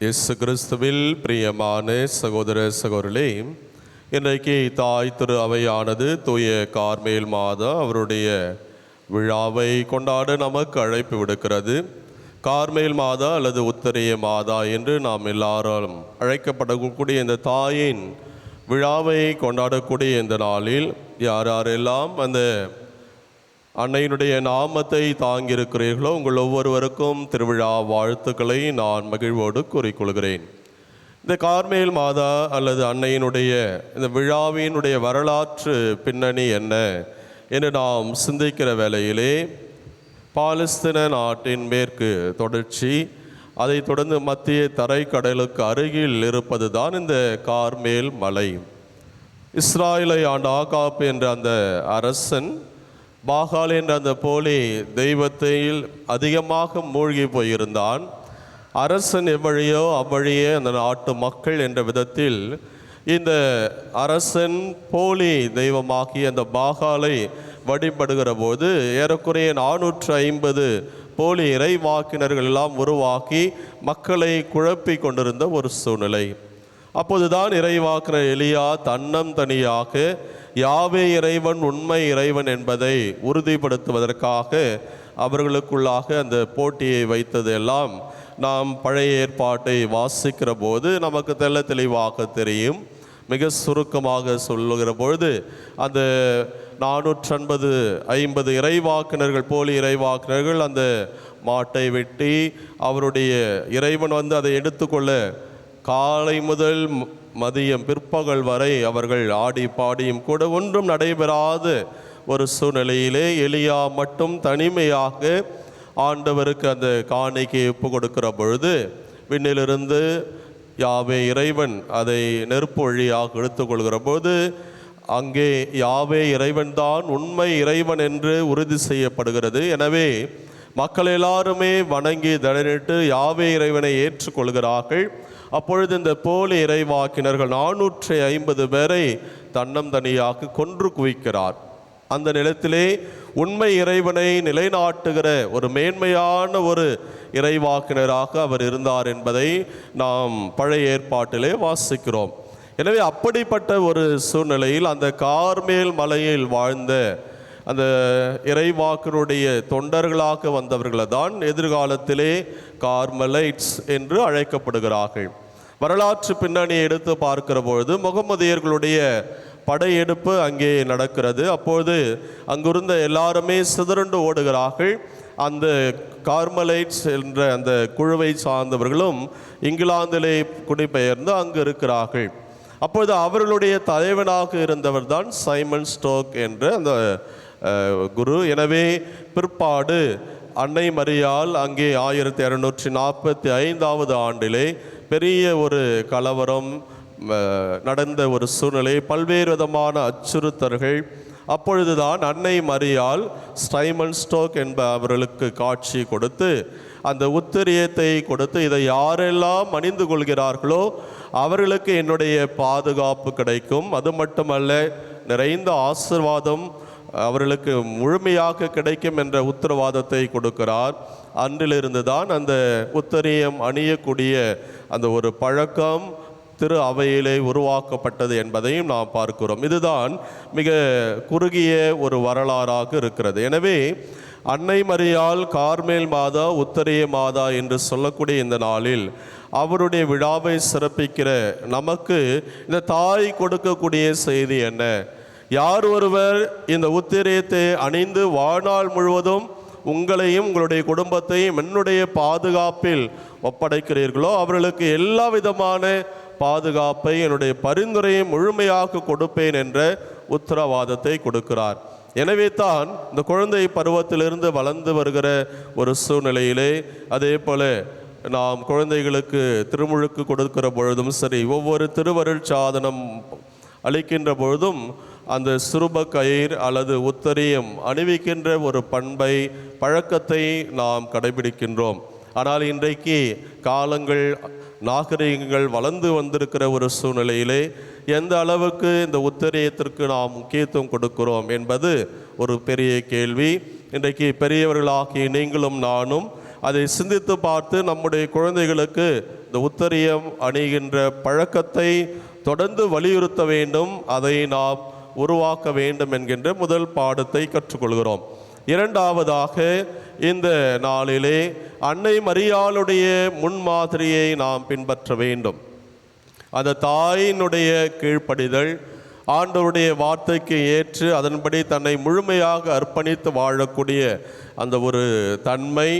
இயேசு கிறிஸ்துவில் பிரியமான சகோதர சகோதரே இன்றைக்கு தாய் திரு அவையானது தூய கார்மேல் மாதா அவருடைய விழாவை கொண்டாட நமக்கு அழைப்பு விடுக்கிறது. கார்மேல் மாதா அல்லது உத்தரிய மாதா என்று நாம் எல்லாரும் அழைக்கப்படக்கூடிய இந்த தாயின் விழாவை கொண்டாடக்கூடிய இந்த நாளில் யார் யாரெல்லாம் அந்த அன்னையினுடைய நாமத்தை தாங்கியிருக்கிறீர்களோ உங்கள் ஒவ்வொருவருக்கும் திருவிழா வாழ்த்துக்களை நான் மகிழ்வோடு கூறிக்கொள்கிறேன். இந்த கார்மேல் மாதா அல்லது அன்னையினுடைய இந்த விழாவினுடைய வரலாற்று பின்னணி என்ன என்று நாம் சிந்திக்கிற வேளையிலே பாலஸ்தீன நாட்டின் மேற்கு தொடர்ச்சி அதைத் தொடர்ந்து மத்திய தரைக்கடலுக்கு அருகில் இருப்பது தான் இந்த கார்மேல் மலை. இஸ்ராயலை ஆண்ட ஆகாப் என்ற அந்த அரசன் பாகால் என்ற அந்த போலி தெய்வத்தில் அதிகமாக மூழ்கி போயிருந்தான். அரசன் எவ்வழியோ அவ்வழியே அந்த நாட்டு மக்கள் என்ற விதத்தில் இந்த அரசன் போலி தெய்வமாகிய அந்த பாகாலை வழிபடுகிற போது ஏறக்குறைய நானூற்று ஐம்பது போலி இறைவாக்கினர்கள் எல்லாம் உருவாக்கி மக்களை குழப்பி கொண்டிருந்த ஒரு சூழ்நிலை. அப்போதுதான் இறைவாக்கினர் எலியா தன்னம் தனியாக யாவே இறைவன் உண்மை இறைவன் என்பதை உறுதிப்படுத்துவதற்காக அவர்களுக்குள்ளாக அந்த போட்டியை வைத்ததெல்லாம் நாம் பழைய ஏற்பாட்டை வாசிக்கிற போது நமக்கு தெள்ள தெளிவாக தெரியும். மிக சுருக்கமாக சொல்லுகிற பொழுது அந்த நானூற்றன்பது ஐம்பது இறைவாக்கினர்கள் போலி இறைவாக்கினர்கள் அந்த மாட்டை வெட்டி அவருடைய இறைவன் வந்து அதை எடுத்துக்கொள்ள காலை முதல் மதியம் பிற்பகல் வரை அவர்கள் ஆடி பாடியும் கூட ஒன்றும் நடைபெறாத. ஒரு சூழ்நிலையிலே எளியா மட்டும் தனிமையாக ஆண்டவருக்கு அந்த காணிக்கை ஒப்பு கொடுக்கிற பொழுது விண்ணிலிருந்து யாவே இறைவன் அதை நெருப்பு வழியாக எடுத்துக்கொள்கிற போது அங்கே யாவே இறைவன்தான் உண்மை இறைவன் என்று உறுதி செய்யப்படுகிறது. எனவே மக்கள் எல்லாருமே வணங்கி தடனிட்டு யாவே இறைவனை ஏற்றுக்கொள்கிறார்கள். அப்பொழுது இந்த போலி இறைவாக்கினர்கள் நானூற்றி ஐம்பது பேரை தன்னம் தனியாக கொன்று குவிக்கிறார். அந்த நிலத்திலே உண்மை இறைவனை நிலைநாட்டுகிற ஒரு மேன்மையான ஒரு இறைவாக்கினராக அவர் இருந்தார் என்பதை நாம் பழைய ஏற்பாட்டிலே வாசிக்கிறோம். எனவே அப்படிப்பட்ட ஒரு சூழ்நிலையில் அந்த கார்மேல் மலையில் வாழ்ந்த அந்த இறைவாக்கருடைய தொண்டர்களாக வந்தவர்களை தான் எதிர்காலத்திலே கார்மலைட்ஸ் என்று அழைக்கப்படுகிறார்கள். வரலாற்று பின்னணியை எடுத்து பார்க்கிற பொழுது முகமதியர்களுடைய படையெடுப்பு அங்கே நடக்கிறது. அப்பொழுது அங்கிருந்த எல்லாருமே சிதறண்டு ஓடுகிறார்கள். அந்த கார்மலைட்ஸ் என்ற அந்த குழுவை சார்ந்தவர்களும் இங்கிலாந்திலே குடிபெயர்ந்து அங்கு இருக்கிறார்கள். அப்பொழுது அவர்களுடைய தலைவனாக இருந்தவர் தான் சைமன் ஸ்டோக் என்ற அந்த குரு. எனவே பிற்பாடு அன்னை மரியால் அங்கே ஆயிரத்தி இரநூற்றி நாற்பத்தி ஐந்தாவது ஆண்டிலே பெரிய ஒரு கலவரம் நடந்த ஒரு சூழ்நிலை பல்வேறு விதமான அச்சுறுத்தல்கள். அப்பொழுதுதான் அன்னை மரியால் ஸ்டைமன் ஸ்டோக் என்ப அவர்களுக்கு காட்சி கொடுத்து அந்த உத்திரியத்தை கொடுத்து இதை யாரெல்லாம் அணிந்து கொள்கிறார்களோ அவர்களுக்கு என்னுடைய பாதுகாப்பு கிடைக்கும். அது மட்டுமல்ல நிறைந்த ஆசிர்வாதம் அவர்களுக்கு முழுமையாக கிடைக்கும் என்ற உத்தரவாதத்தை கொடுக்கிறார். அன்றிலிருந்து தான் அந்த உத்தரியம் அணியக்கூடிய அந்த ஒரு பழக்கம் திரு அவையிலே உருவாக்கப்பட்டது என்பதையும் நாம் பார்க்கிறோம். இதுதான் மிக குறுகிய ஒரு வரலாறாக இருக்கிறது. எனவே அன்னை மரியால் கார்மேல் மாதா உத்தரிய மாதா என்று சொல்லக்கூடிய இந்த நாளில் அவருடைய விழாவை சிறப்பிக்கிற நமக்கு இந்த தாய் கொடுக்கக்கூடிய செய்தி என்ன? யார் ஒருவர் இந்த உத்திரியத்தை அணிந்து வாழ்நாள் முழுவதும் உங்களையும் உங்களுடைய குடும்பத்தையும் என்னுடைய பாதுகாப்பில் ஒப்படைக்கிறீர்களோ அவர்களுக்கு எல்லா விதமான பாதுகாப்பை என்னுடைய பரிந்துரையை முழுமையாக கொடுப்பேன் என்ற உத்தரவாதத்தை கொடுக்கிறார். எனவே தான் இந்த குழந்தை பருவத்திலிருந்து வளர்ந்து வருகிற ஒரு சூழ்நிலையிலே அதே போல நாம் குழந்தைகளுக்கு திருமுழுக்கு கொடுக்கிற பொழுதும் சரி ஒவ்வொரு திருவருள் சாதனம் அளிக்கின்ற பொழுதும் அந்த சுருப கயிர் அல்லது உத்தரியம் அணிவிக்கின்ற ஒரு பண்பை பழக்கத்தை நாம் கடைபிடிக்கின்றோம். ஆனால் இன்றைக்கு காலங்கள் நாகரிகங்கள் வளர்ந்து வந்திருக்கிற ஒரு சூழ்நிலையிலே எந்த அளவுக்கு இந்த உத்தரியத்திற்கு நாம் முக்கியத்துவம் கொடுக்கிறோம் என்பது ஒரு பெரிய கேள்வி. இன்றைக்கு பெரியவர்களாகிய நீங்களும் நானும் அதை சிந்தித்து பார்த்து நம்முடைய குழந்தைகளுக்கு இந்த உத்தரியம் அணிகின்ற பழக்கத்தை தொடர்ந்து வலியுறுத்த வேண்டும். அதை நாம் உருவாக்க வேண்டும் என்கின்ற முதல் பாடத்தை கற்றுக்கொள்கிறோம். இரண்டாவதாக இந்த நாளிலே அன்னை மரியாளுடைய முன்மாதிரியை நாம் பின்பற்ற வேண்டும். அந்த தாயினுடைய கீழ்ப்படிதல் ஆண்டவருடைய வார்த்தைக்கு ஏற்று அதன்படி தன்னை முழுமையாக அர்ப்பணித்து வாழக்கூடிய அந்த ஒரு தன்மை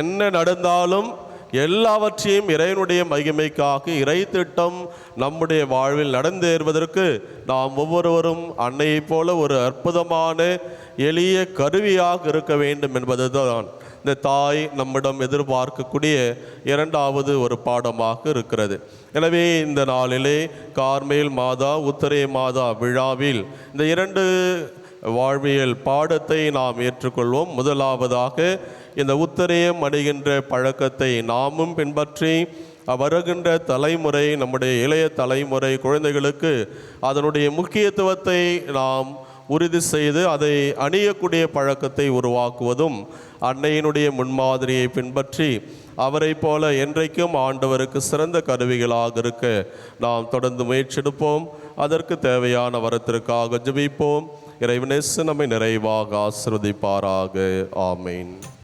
என்ன நடந்தாலும் எல்லாவற்றையும் இறைவனுடைய மகிமைக்காக இறை திட்டம் நம்முடைய வாழ்வில் நடந்தேறுவதற்கு நாம் ஒவ்வொருவரும் அன்னையைப் போல ஒரு அற்புதமான எளிய கருவியாக இருக்க வேண்டும் என்பதுதான். இந்த தாய் நம்மிடம் எதிர்பார்க்கக்கூடிய இரண்டாவது ஒரு பாடமாக இருக்கிறது. எனவே இந்த நாளிலே கார்மேல் மாதா உத்தரே மாதா விழாவில் இந்த இரண்டு வாழ்வியல் பாடத்தை நாம் ஏற்றுக்கொள்வோம். முதலாவதாக இந்த உத்தரேயம் அடைகின்ற பழக்கத்தை நாமும் பின்பற்றி வருகின்ற தலைமுறை நம்முடைய இளைய தலைமுறை குழந்தைகளுக்கு அதனுடைய முக்கியத்துவத்தை நாம் உறுதி செய்து அதை அணியக்கூடிய பழக்கத்தை உருவாக்குவதும் அன்னையினுடைய முன்மாதிரியை பின்பற்றி அவரை போல என்றைக்கும் ஆண்டவருக்கு சிறந்த கருவிகளாக இருக்க நாம் தொடர்ந்து முயற்சி எடுப்போம் அதற்கு தேவையான வரத்திற்காக ஜபிப்போம். இறைவனேசு நம்மை நிறைவாக ஆசிர்வதிப்பாராக. ஆமேன்.